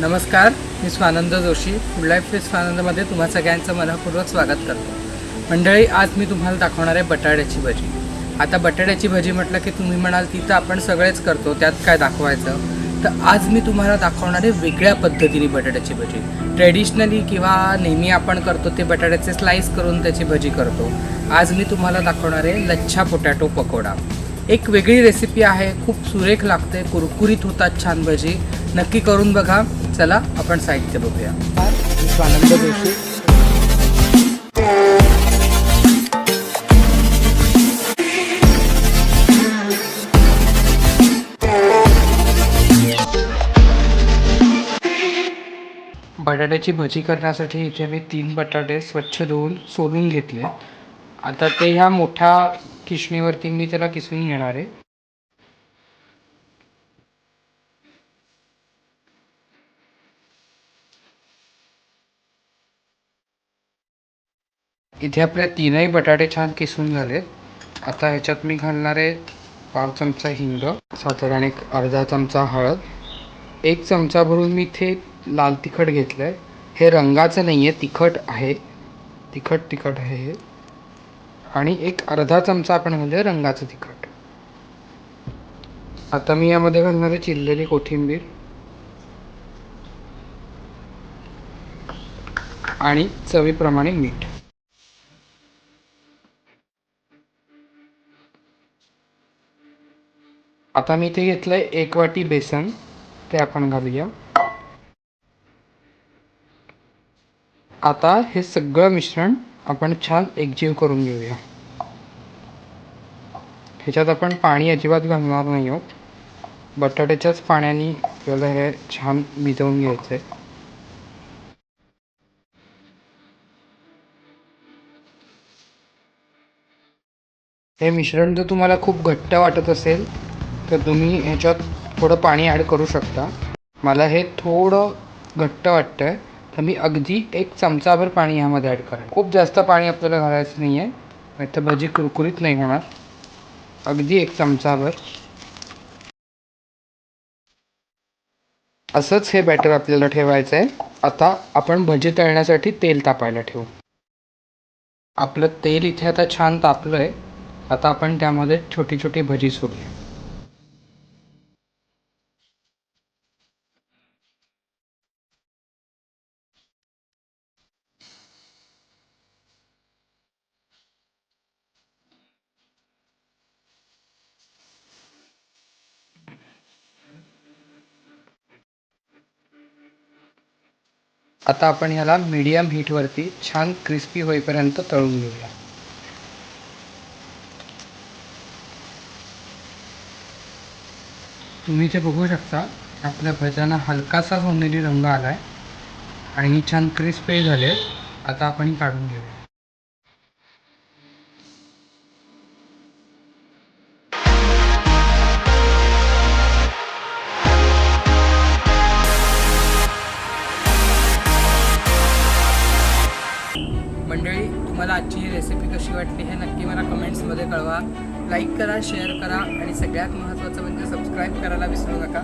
नमस्कार मी Swanand Joshi. Food life with स्वानंदमध्ये तुम्हा सगळ्यांचं मनपूर्वक स्वागत करतो. मंडळी आज मी तुम्हाला दाखवणार आहे बटाट्याची भजी. आता बटाट्याची भजी म्हटलं की तुम्ही म्हणाल ती तर आपण सगळेच करतो त्यात काय दाखवायचं? तर आज मी तुम्हाला दाखवणार आहे वेगळ्या पद्धतीने बटाट्याची भजी. ट्रेडिशनली किंवा नेहमी आपण करतो ते बटाट्याचे स्लाईस करून त्याची भजी करतो. आज मी तुम्हाला दाखवणार आहे लच्छा पोटॅटो पकोडा. एक वेगळी रेसिपी आहे. खूप सुरेख लागते. कुरकुरीत होतात छान भजी. नक्की करून बघा. चला आपण साहित्य बघूया. स्वानंद जोशी. बटाट्याची भजी करण्यासाठी इथे मी तीन बटाटे स्वच्छ धुवून सोलून घेतले. आता ते ह्या मोठ्या किशणीवरती मी त्याला किसून घेणार आहे. इथे आपल्या तीनही बटाटे छान किसून झालेत. आता ह्याच्यात मी घालणार आहे पाव चमचा हिंग साधारण एक अर्धा चमचा हळद. एक चमचा भरून मी इथे लाल तिखट घेतलं आहे हे रंगाचं नाही आहे तिखट आहे. तिखट तिखट आहे हे. आणि एक अर्धा चमचा आपण घालूया रंगाचं तिखट. आता मी यामध्ये घालणार आहे चिरलेली कोथिंबीर. आणि चवीप्रमाणे मीठ. आता मी इथे घेतलंय एक वाटी बेसन ते आपण घालूया. आता हे सगळं मिश्रण आपण छान एकजीव करून घेऊया. ह्याच्यात आपण पाणी अजिबात घालणार नाही आहोत. बटाट्याच्याच पाण्याने आपल्याला हे छान भिजवून घ्यायचं आहे हे मिश्रण जर तुम्हाला खूप घट्ट वाटत असेल तर तुम्ही ह्याच्यात थोडं पाणी ॲड करू शकता. मला हे थोडं घट्ट वाटतं आहे तर मी अगदी एक चमचाभर पाणी ह्यामध्ये ॲड करेन खूप जास्त पाणी आपल्याला घालायचं नाही आहे नाही तर भजी कुरकुरीत नाही होणार. अगदी एक चमचाभर. असंच हे बॅटर आपल्याला ठेवायचं आहे आता आपण भजी तळण्यासाठी तेल तापायला ठेवू. आपलं तेल इथे आता छान तापलं आहे आता आपण त्यामध्ये छोटी छोटी भजी सोडूया. आता आपण ह्याला मीडियम हीटवरती छान क्रिस्पी होईपर्यंत तळून घेऊया. तुम्ही इथे बघू शकता आपल्या भज्यांना हलकासा सोनेरी रंग आला आहे आणि छान क्रिस्पी झाले आता आपण काढून घेऊया. आजची ही रेसिपी कशी वाटली हे नक्की मला कमेंट्समध्ये कळवा. लाईक करा शेअर करा आणि सगळ्यात महत्त्वाचं म्हणजे सबस्क्राईब करायला विसरू नका.